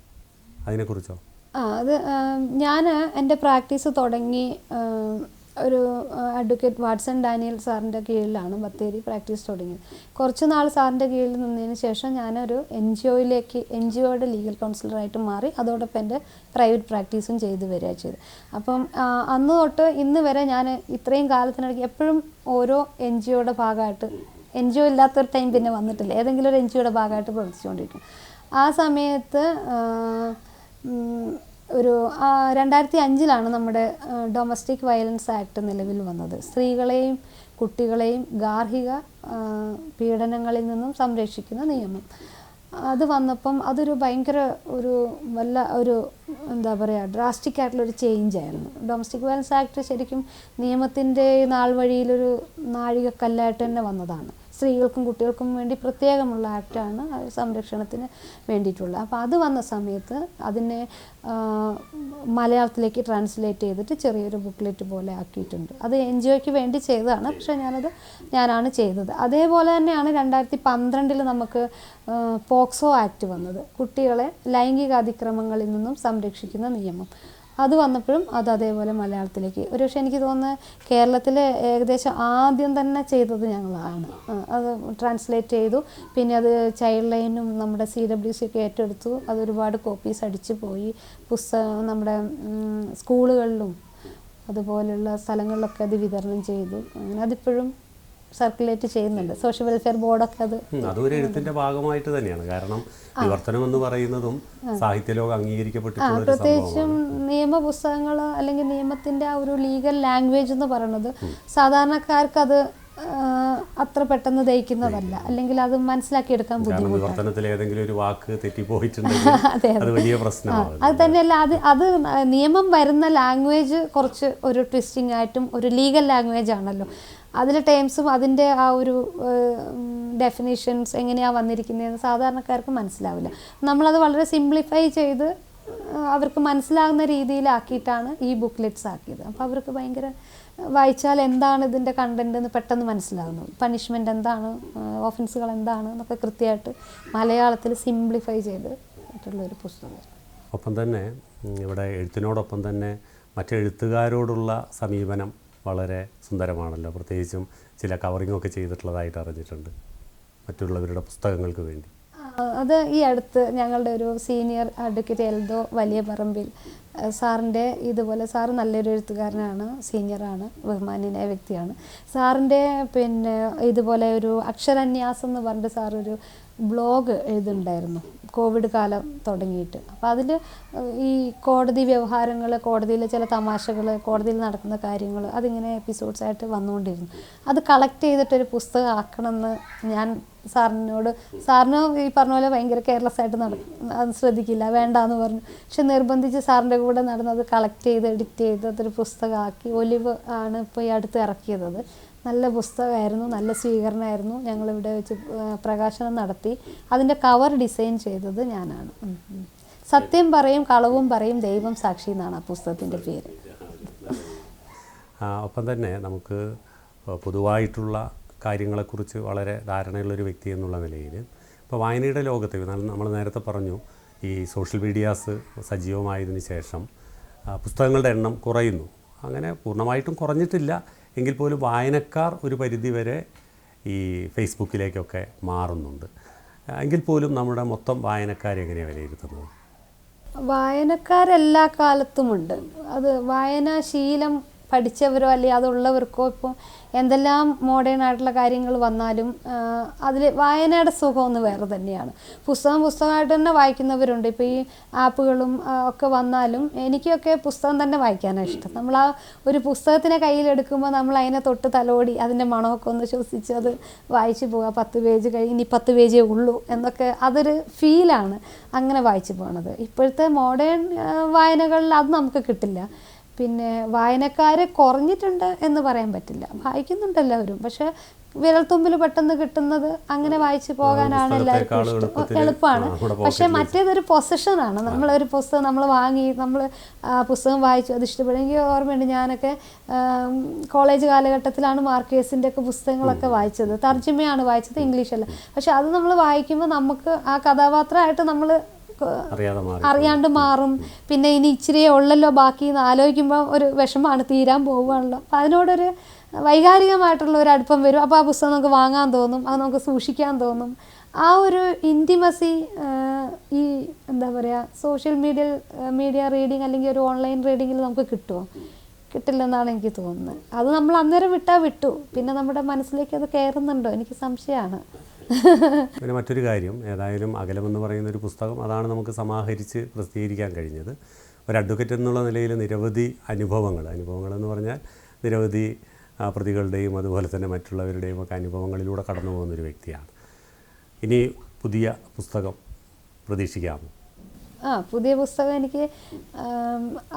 അതിനെക്കുറിച്ചോ? ആ അത് ഞാൻ എന്റെ പ്രാക്ടീസ് തുടങ്ങി ഒരു അഡ്വക്കേറ്റ് വാട്സൺ ഡാനിയൽ സാറിന്റെ കീഴിലാണ് ബത്തേരി പ്രാക്ടീസ് തുടങ്ങിയത്. കുറച്ച് നാൾ സാറിന്റെ കീഴിൽ നിന്നതിന് ശേഷം ഞാനൊരു എൻ ജി ഒയിലേക്ക് എൻ ജി ഒയുടെ ലീഗൽ കൗൺസിലറായിട്ട് മാറി അതോടൊപ്പം എന്റെ പ്രൈവറ്റ് പ്രാക്ടീസും ചെയ്ത് വരിക ചെയ്തു. അപ്പം അന്ന് തൊട്ട് ഇന്ന് വരെ ഞാൻ ഇത്രയും കാലത്തിനിടയ്ക്ക് എപ്പോഴും ഓരോ എൻ ജി ഒയുടെ ഭാഗമായിട്ട് എൻ ജി ഒ ഇല്ലാത്തൊരു ടൈം പിന്നെ വന്നിട്ടില്ല. ഏതെങ്കിലും ഒരു എൻ ജി ഒയുടെ ഭാഗമായിട്ട് പ്രവർത്തിച്ചുകൊണ്ടിരിക്കും. ആ സമയത്ത് ഒരു രണ്ടായിരത്തി അഞ്ചിലാണ് നമ്മുടെ ഡൊമസ്റ്റിക് വയലൻസ് ആക്ട് നിലവിൽ വന്നത്. സ്ത്രീകളെയും കുട്ടികളെയും ഗാർഹിക പീഡനങ്ങളിൽ നിന്നും സംരക്ഷിക്കുന്ന നിയമം. അത് വന്നപ്പം അതൊരു ഭയങ്കര ഒരു വല്ല ഒരു എന്താ പറയുക ഡ്രാസ്റ്റിക് ആയിട്ടുള്ളൊരു ചേഞ്ച് ആയിരുന്നു. ഡൊമസ്റ്റിക് വയലൻസ് ആക്ട് ശരിക്കും നിയമത്തിന്റെ നാൾ വഴിയിലൊരു നാഴികക്കല്ലായിട്ട് തന്നെ വന്നതാണ്. സ്ത്രീകൾക്കും കുട്ടികൾക്കും വേണ്ടി പ്രത്യേകമുള്ള ആക്റ്റാണ് സംരക്ഷണത്തിന് വേണ്ടിയിട്ടുള്ളത്. അപ്പോൾ അത് വന്ന സമയത്ത് അതിനെ മലയാളത്തിലേക്ക് ട്രാൻസ്ലേറ്റ് ചെയ്തിട്ട് ചെറിയൊരു ബുക്ക്ലെറ്റ് പോലെ ആക്കിയിട്ടുണ്ട്. അത് എൻ ജി ഒക്ക് വേണ്ടി ചെയ്തതാണ്. പക്ഷേ ഞാനത് ഞാനാണ് ചെയ്തത്. അതേപോലെ തന്നെയാണ് രണ്ടായിരത്തി പന്ത്രണ്ടിൽ നമുക്ക് പോക്സോ ആക്ട് വന്നത്. കുട്ടികളെ ലൈംഗിക അതിക്രമങ്ങളിൽ നിന്നും സംരക്ഷിക്കുന്ന നിയമം. അത് വന്നപ്പോഴും അത് അതേപോലെ മലയാളത്തിലേക്ക്. ഒരു പക്ഷേ എനിക്ക് തോന്നുന്നത് കേരളത്തിൽ ഏകദേശം ആദ്യം തന്നെ ചെയ്തത് ഞങ്ങളാണ്. അത് ട്രാൻസ്ലേറ്റ് ചെയ്തു. പിന്നെ അത് ചൈൽഡ് ലൈനും നമ്മുടെ സി ഡബ്ല്യു സി ഒക്കെ ഏറ്റെടുത്തു. അത് ഒരുപാട് കോപ്പീസ് അടിച്ചു പോയി. പുസ്തകം നമ്മുടെ സ്കൂളുകളിലും അതുപോലെയുള്ള സ്ഥലങ്ങളിലൊക്കെ അത് വിതരണം ചെയ്തു. അങ്ങനെ അതിപ്പോഴും സർക്കുലേറ്റ് ചെയ്യുന്നുണ്ട്. സോഷ്യൽ വെൽഫെയർ ബോർഡൊക്കെ അത് അതൊരു എഴുത്തിന്റെ ഭാഗമായിട്ട് തന്നെയാണ്. കാരണം വിവർത്തനം എന്ന് പറയുന്നതും സാഹിത്യലോകം ലോകം അംഗീകരിക്കപ്പെട്ടിട്ടുള്ള പ്രത്യേകിച്ചും നിയമ നിയമപുസ്തകങ്ങൾ അല്ലെങ്കിൽ നിയമത്തിന്റെ ആ ഒരു ലീഗൽ ലാംഗ്വേജ് എന്ന് പറയുന്നത് സാധാരണക്കാർക്ക് അത് അത്ര പെട്ടെന്ന് ദഹിക്കുന്നതല്ല. അല്ലെങ്കിൽ അത് മനസ്സിലാക്കിയെടുക്കാൻ ബുദ്ധിമുട്ടാണ്. ഏതെങ്കിലും ഒരു വാക്ക് തെറ്റിപ്പോയിട്ടുണ്ടെങ്കിൽ <laughs> അത് വലിയ പ്രശ്നമാണ് അത് തന്നെയല്ല അത് അത് നിയമം വരുന്ന ലാംഗ്വേജ് കുറച്ച് ഒരു ട്വിസ്റ്റിംഗ് ആയിട്ടും ഒരു ലീഗൽ ലാംഗ്വേജ് ആണല്ലോ. അതിലെ ടേംസും അതിന്റെ ആ ഒരു ഡെഫിനേഷൻസ് എങ്ങനെയാണ് വന്നിരിക്കുന്നതെന്ന് സാധാരണക്കാർക്ക് മനസ്സിലാവില്ല. നമ്മളത് വളരെ സിംപ്ലിഫൈ ചെയ്ത് അവർക്ക് മനസ്സിലാകുന്ന രീതിയിലാക്കിയിട്ടാണ് ഈ ബുക്ക്ലെറ്റ്സ് ആക്കിയത്. അപ്പോൾ അവർക്ക് ഭയങ്കര വായിച്ചാൽ എന്താണ് ഇതിന്റെ കണ്ടന്റ് എന്ന് പെട്ടെന്ന് മനസ്സിലാകുന്നു പണിഷ്മെന്റ് എന്താണ് ഓഫൻസുകൾ എന്താണ് എന്നൊക്കെ കൃത്യമായിട്ട് മലയാളത്തിൽ സിംപ്ലിഫൈ ചെയ്ത് ഒരു പുസ്തകം. ഒപ്പം തന്നെ ഇവിടെ എഴുത്തിനോടൊപ്പം തന്നെ മറ്റെഴുത്തുകാരോടുള്ള സമീപനം വളരെ സുന്ദരമാണല്ലോ. പ്രത്യേകിച്ചും ചില കവറിങ്ങൊക്കെ ചെയ്തിട്ടുള്ളതായിട്ട് അറിഞ്ഞിട്ടുണ്ട്. മറ്റുള്ളവരുടെ പുസ്തകങ്ങൾക്ക് വേണ്ടി. അത് ഈ അടുത്ത് ഞങ്ങളുടെ ഒരു സീനിയർ അഡ്വക്കേറ്റ് എൽദോ വലിയ പറമ്പിൽ സാറിന്റെ ഇതുപോലെ സാറ് നല്ലൊരു എഴുത്തുകാരനാണ് സീനിയറാണ് ബഹുമാനീയനായ വ്യക്തിയാണ്. സാറിന്റെ പിന്നെ ഇതുപോലെ ഒരു അക്ഷരന്യാസം എന്ന് പറഞ്ഞിട്ട് സാറൊരു ബ്ലോഗ് എഴുതുന്നുണ്ടായിരുന്നു കോവിഡ് കാലം തുടങ്ങിയിട്ട്. അപ്പോൾ അതിൽ ഈ കോടതി വ്യവഹാരങ്ങൾ കോടതിയിലെ ചില തമാശകൾ കോടതിയിൽ നടക്കുന്ന കാര്യങ്ങൾ അതിങ്ങനെ എപ്പിസോഡ്സ് ആയിട്ട് വന്നുകൊണ്ടിരുന്നു അത് കളക്ട് ചെയ്തിട്ടൊരു പുസ്തകം ആക്കണമെന്ന് ഞാൻ സാറിനോട് സാറിന് ഈ പറഞ്ഞ പോലെ ഭയങ്കര കെയർലെസ് ആയിട്ട് നട ശ്രദ്ധിക്കില്ല വേണ്ടാന്ന് പറഞ്ഞു. പക്ഷെ നിർബന്ധിച്ച് സാറിന്റെ കൂടെ നടന്നത് കളക്ട് ചെയ്ത് എഡിറ്റ് ചെയ്ത് അതൊരു പുസ്തകമാക്കി. ഒലിവ് ആണ് ഇപ്പോൾ ഈ അടുത്ത് ഇറക്കിയത്. നല്ല പുസ്തകമായിരുന്നു നല്ല സ്വീകരണമായിരുന്നു. ഞങ്ങളിവിടെ വെച്ച് പ്രകാശനം നടത്തി. അതിന്റെ കവർ ഡിസൈൻ ചെയ്തത് ഞാനാണ്. സത്യം പറയും കളവും പറയും ദൈവം സാക്ഷി എന്നാണ് ആ പുസ്തകത്തിന്റെ പേര്. ഒപ്പം തന്നെ നമുക്ക് പൊതുവായിട്ടുള്ള കാര്യങ്ങളെക്കുറിച്ച് വളരെ ധാരണയുള്ളൊരു വ്യക്തി എന്നുള്ള നിലയിൽ ഇപ്പോൾ വായനയുടെ ലോകത്ത് നമ്മൾ നേരത്തെ പറഞ്ഞു ഈ സോഷ്യൽ മീഡിയാസ് സജീവമായതിനു ശേഷം പുസ്തകങ്ങളുടെ എണ്ണം കുറയുന്നു. അങ്ങനെ പൂർണമായിട്ടും കുറഞ്ഞിട്ടില്ല. എങ്കിൽ പോലും വായനക്കാർ ഒരു പരിധിവരെ ഈ ഫേസ്ബുക്കിലേക്കൊക്കെ മാറുന്നുണ്ട്. എങ്കിൽ പോലും നമ്മുടെ മൊത്തം വായനക്കാരെ എങ്ങനെയാണ് വിലയിരുത്തുന്നത്? വായനക്കാരെല്ലാ കാലത്തുമുണ്ട്. അത് വായനാശീലം പഠിച്ചവരോ അല്ലെങ്കിൽ അതുള്ളവർക്കോ ഇപ്പോൾ എന്തെല്ലാം മോഡേൺ ആയിട്ടുള്ള കാര്യങ്ങൾ വന്നാലും അതിൽ വായനയുടെ സുഖം ഒന്ന് വേറെ തന്നെയാണ്. പുസ്തകം പുസ്തകമായിട്ട് തന്നെ വായിക്കുന്നവരുണ്ട്. ഇപ്പോൾ ഈ ആപ്പുകളും ഒക്കെ വന്നാലും എനിക്കൊക്കെ പുസ്തകം തന്നെ വായിക്കാനാണ് ഇഷ്ടം. നമ്മൾ ആ ഒരു പുസ്തകത്തിനെ കയ്യിലെടുക്കുമ്പോൾ നമ്മൾ അതിനെ തൊട്ട് തലോടി അതിന്റെ മണമൊക്കെ ഒന്ന് ശ്വസിച്ച് അത് വായിച്ചു പോവുക പത്ത് പേജ് കഴിഞ്ഞ് ഇനി പത്ത് പേജേ ഉള്ളൂ എന്നൊക്കെ അതൊരു ഫീലാണ് അങ്ങനെ വായിച്ചു പോകണത് ഇപ്പോഴത്തെ മോഡേൺ വായനകളിൽ അത് നമുക്ക് കിട്ടില്ല. പിന്നെ വായനക്കാർ കുറഞ്ഞിട്ടുണ്ട് എന്ന് പറയാൻ പറ്റില്ല. വായിക്കുന്നുണ്ട് എല്ലാവരും പക്ഷെ വിരൽത്തുമ്പിൽ പെട്ടെന്ന് കിട്ടുന്നത് അങ്ങനെ വായിച്ചു പോകാനാണ് എല്ലാവർക്കും ഇഷ്ടം. എളുപ്പമാണ്. പക്ഷെ മറ്റേതൊരു പൊസഷനാണ് നമ്മളൊരു പുസ്തകം നമ്മൾ വാങ്ങി നമ്മൾ പുസ്തകം വായിച്ചു. അത് ഇഷ്ടപ്പെടുമെങ്കിൽ ഓർമ്മയുണ്ട് ഞാനൊക്കെ കോളേജ് കാലഘട്ടത്തിലാണ് മാർക്കേഴ്സിന്റെ ഒക്കെ പുസ്തകങ്ങളൊക്കെ വായിച്ചത്. തർജമയാണ് വായിച്ചത് ഇംഗ്ലീഷല്ല. പക്ഷെ അത് നമ്മൾ വായിക്കുമ്പോൾ നമുക്ക് ആ കഥാപാത്രമായിട്ട് നമ്മൾ അറിയാണ്ട് മാറും. പിന്നെ ഇനി ഇച്ചിരി ഉള്ളല്ലോ ബാക്കി എന്ന് ആലോചിക്കുമ്പോൾ ഒരു വിഷമാണ് തീരാൻ പോവുകയാണല്ലോ. അപ്പം അതിനോടൊരു വൈകാരികമായിട്ടുള്ള ഒരു അടുപ്പം വരും. അപ്പോൾ ആ പുസ്തകം നമുക്ക് വാങ്ങാൻ തോന്നും അത് നമുക്ക് സൂക്ഷിക്കാൻ തോന്നും. ആ ഒരു ഇന്റിമസി ഈ എന്താ പറയുക സോഷ്യൽ മീഡിയ മീഡിയ റീഡിങ് അല്ലെങ്കിൽ ഒരു ഓൺലൈൻ റീഡിങ്ങിൽ നമുക്ക് കിട്ടുമോ കിട്ടില്ലെന്നാണ് എനിക്ക് തോന്നുന്നത്. അത് നമ്മൾ അന്നേരം വിട്ടാൽ വിട്ടു. പിന്നെ നമ്മുടെ മനസ്സിലേക്ക് അത് കയറുന്നുണ്ടോ? എനിക്ക് സംശയമാണ്. <laughs> പിന്നെ മറ്റൊരു കാര്യം ഏതായാലും അകലമെന്ന് പറയുന്ന ഒരു പുസ്തകം അതാണ് നമുക്ക് സമാഹരിച്ച് പ്രസിദ്ധീകരിക്കാൻ കഴിഞ്ഞത്. ഒരു അഡ്വക്കേറ്റ് എന്നുള്ള നിലയിൽ നിരവധി അനുഭവങ്ങൾ അനുഭവങ്ങൾ എന്ന് പറഞ്ഞാൽ നിരവധി പ്രതികളുടെയും അതുപോലെ തന്നെ മറ്റുള്ളവരുടെയും ഒക്കെ അനുഭവങ്ങളിലൂടെ കടന്നു പോകുന്നൊരു വ്യക്തിയാണ്. ഇനി പുതിയ പുസ്തകം പ്രതീക്ഷിക്കാമോ? ആ പുതിയ പുസ്തകം എനിക്ക്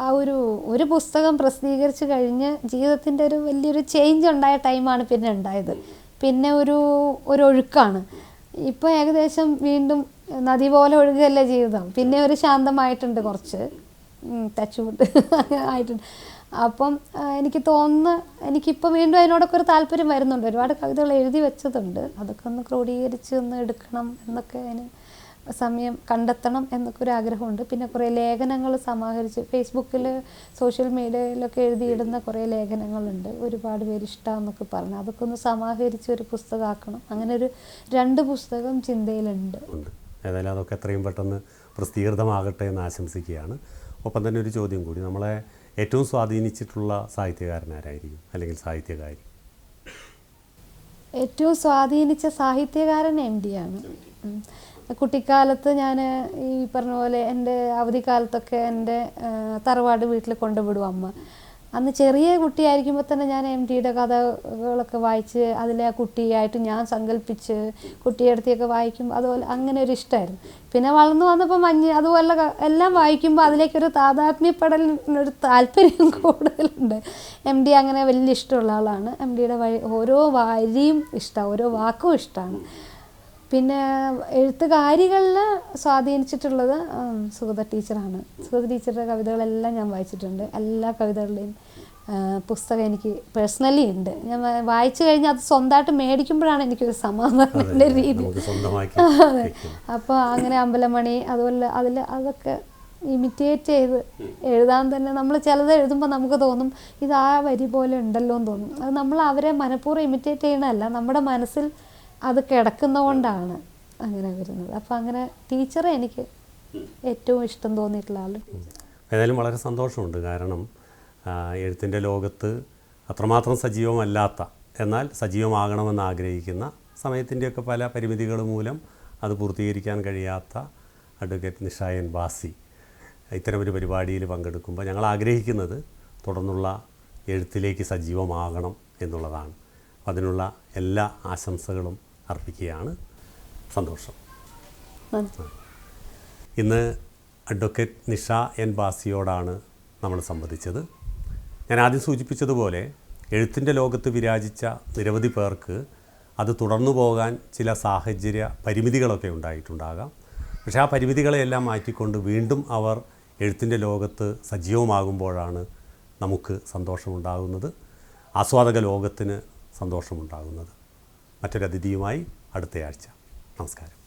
ആ ഒരു ഒരു പുസ്തകം പ്രസിദ്ധീകരിച്ച് കഴിഞ്ഞ് ജീവിതത്തിന്റെ ഒരു വലിയൊരു ചേഞ്ച് ഉണ്ടായ ടൈമാണ് പിന്നെ ഉണ്ടായത്. പിന്നെ ഒരു ഒരു ഒഴുക്കാണ്. ഇപ്പോൾ ഏകദേശം വീണ്ടും നദി പോലെ ഒഴുകുകയല്ലേ ജീവിതം. പിന്നെ ഒരു ശാന്തമായിട്ടുണ്ട് കുറച്ച്. ടച്ച് <laughs> ആയിട്ടുണ്ട്. അപ്പം എനിക്ക് തോന്നുന്ന എനിക്കിപ്പോൾ വീണ്ടും അതിനോടൊക്കെ ഒരു താല്പര്യം വരുന്നുണ്ട്. ഒരുപാട് കവിതകൾ എഴുതി വെച്ചതുണ്ട്. അതൊക്കെ ഒന്ന് ക്രോഡീകരിച്ച് ഒന്ന് എടുക്കണം എന്നൊക്കെ അതിന് സമയം കണ്ടെത്തണം എന്നൊക്കെ ഒരു ആഗ്രഹമുണ്ട് പിന്നെ കുറേ ലേഖനങ്ങൾ സമാഹരിച്ച് ഫേസ്ബുക്കിൽ സോഷ്യൽ മീഡിയയിലൊക്കെ എഴുതിയിടുന്ന കുറേ ലേഖനങ്ങളുണ്ട്. ഒരുപാട് പേര് ഇഷ്ടമെന്നൊക്കെ പറഞ്ഞു. അതൊക്കെ ഒന്ന് സമാഹരിച്ച് ഒരു പുസ്തകമാക്കണം. അങ്ങനെ ഒരു രണ്ട് പുസ്തകം ചിന്തയിലുണ്ട്. ഏതായാലും അതൊക്കെ എത്രയും പെട്ടെന്ന് പ്രസിദ്ധീകൃതമാകട്ടെ എന്ന് ആശംസിക്കുകയാണ്. ഒപ്പം തന്നെ ഒരു ചോദ്യം കൂടി. നമ്മളെ ഏറ്റവും സ്വാധീനിച്ചിട്ടുള്ള സാഹിത്യകാരനാരായിരിക്കും? അല്ലെങ്കിൽ സാഹിത്യകാരി? ഏറ്റവും സ്വാധീനിച്ച സാഹിത്യകാരൻ എം ഡി ആണ്. ഉം. കുട്ടിക്കാലത്ത് ഞാൻ ഈ പറഞ്ഞ പോലെ എന്റെ അവധിക്കാലത്തൊക്കെ എന്റെ തറവാട് വീട്ടിൽ കൊണ്ടുവിടും അമ്മ. അന്ന് ചെറിയ കുട്ടിയായിരിക്കുമ്പോൾ തന്നെ ഞാൻ എം ടിയുടെ കഥകളൊക്കെ വായിച്ച് അതിലെ ആ കുട്ടിയായിട്ട് ഞാൻ സങ്കല്പിച്ച് കുട്ടിയെടുത്തിയൊക്കെ വായിക്കും. അതുപോലെ അങ്ങനെ ഒരു ഇഷ്ടമായിരുന്നു പിന്നെ വളർന്നു വന്നപ്പോൾ മഞ്ഞ് അതുപോലെ എല്ലാം വായിക്കുമ്പോൾ അതിലേക്കൊരു താതാത്മ്യപ്പെടലിനൊരു താല്പര്യം <laughs> കൂടുതലുണ്ട്. എം ഡി അങ്ങനെ വലിയ ഇഷ്ടമുള്ള ആളാണ്. എം ഡിയുടെ വഴി ഓരോ വാരിയും ഇഷ്ടമാണ് ഓരോ വാക്കും ഇഷ്ടമാണ് പിന്നെ എഴുത്തുകാരികളിൽ സ്വാധീനിച്ചിട്ടുള്ളത് സുഗത ടീച്ചറാണ്. സുഗത ടീച്ചറുടെ കവിതകളെല്ലാം ഞാൻ വായിച്ചിട്ടുണ്ട്. എല്ലാ കവിതകളുടെയും പുസ്തകം എനിക്ക് പേഴ്സണലി ഉണ്ട്. ഞാൻ വായിച്ചു കഴിഞ്ഞാൽ അത് സ്വന്തമായിട്ട് മേടിക്കുമ്പോഴാണ് എനിക്കൊരു സമാധാനത്തിന്റെ രീതി. അപ്പോൾ അങ്ങനെ അമ്പലമണി അതുപോലെ അതിൽ അതൊക്കെ ഇമിറ്റേറ്റ് ചെയ്ത് എഴുതാൻ തന്നെ നമ്മൾ ചിലത് എഴുതുമ്പോൾ നമുക്ക് തോന്നും ഇത് ആ വരി പോലെ ഉണ്ടല്ലോ എന്ന് തോന്നും. അത് നമ്മൾ അവരെ മനഃപൂർവം ഇമിറ്റേറ്റ് ചെയ്യണമല്ല നമ്മുടെ മനസ്സിൽ അത് കിടക്കുന്നതുകൊണ്ടാണ് അങ്ങനെ വരുന്നത്. അപ്പം അങ്ങനെ ടീച്ചറെ എനിക്ക് ഏറ്റവും ഇഷ്ടം തോന്നിയിട്ടുള്ള ആൾ ഏതായാലും വളരെ സന്തോഷമുണ്ട്. കാരണം എഴുത്തിന്റെ ലോകത്ത് അത്രമാത്രം സജീവമല്ലാത്ത എന്നാൽ സജീവമാകണമെന്ന് ആഗ്രഹിക്കുന്ന സമയത്തിന്റെയൊക്കെ പല പരിമിതികൾ മൂലം അത് പൂർത്തീകരിക്കാൻ കഴിയാത്ത അഡ്വക്കേറ്റ് നിഷായൻ ബാസി ഇത്തരമൊരു പരിപാടിയിൽ പങ്കെടുക്കുമ്പോൾ ഞങ്ങൾ ആഗ്രഹിക്കുന്നത് തുടർന്നുള്ള എഴുത്തിലേക്ക് സജീവമാകണം എന്നുള്ളതാണ്. അതിനുള്ള എല്ലാ ആശംസകളും അർപ്പിക്കുകയാണ്. സന്തോഷം. ഇന്ന് അഡ്വക്കേറ്റ് നിഷ എൻ ബാസിയോടാണ് നമ്മൾ സംവദിച്ചത്. ഞാൻ ആദ്യം സൂചിപ്പിച്ചതുപോലെ എഴുത്തിന്റെ ലോകത്ത് വിരാജിച്ച നിരവധി പേർക്ക് അത് തുടർന്നു പോകാൻ ചില സാഹചര്യ പരിമിതികളൊക്കെ ഉണ്ടായിട്ടുണ്ടാകാം. പക്ഷേ ആ പരിമിതികളെയെല്ലാം മാറ്റിക്കൊണ്ട് വീണ്ടും അവർ എഴുത്തിന്റെ ലോകത്ത് സജീവമാകുമ്പോഴാണ് നമുക്ക് സന്തോഷമുണ്ടാകുന്നത്. ആസ്വാദക ലോകത്തിന് സന്തോഷമുണ്ടാകുന്നത്. മറ്റൊരു അതിഥിയുമായി അടുത്തയാഴ്ച. നമസ്കാരം.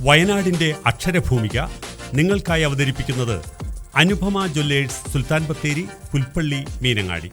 വയനാടിന്റെ അക്ഷരഭൂമിക നിങ്ങൾക്കായി അവതരിപ്പിക്കുന്നത് അനുപമ ജ്വല്ലേഴ്സ് സുൽത്താൻ ബത്തേരി പുൽപ്പള്ളി മീനങ്ങാടി.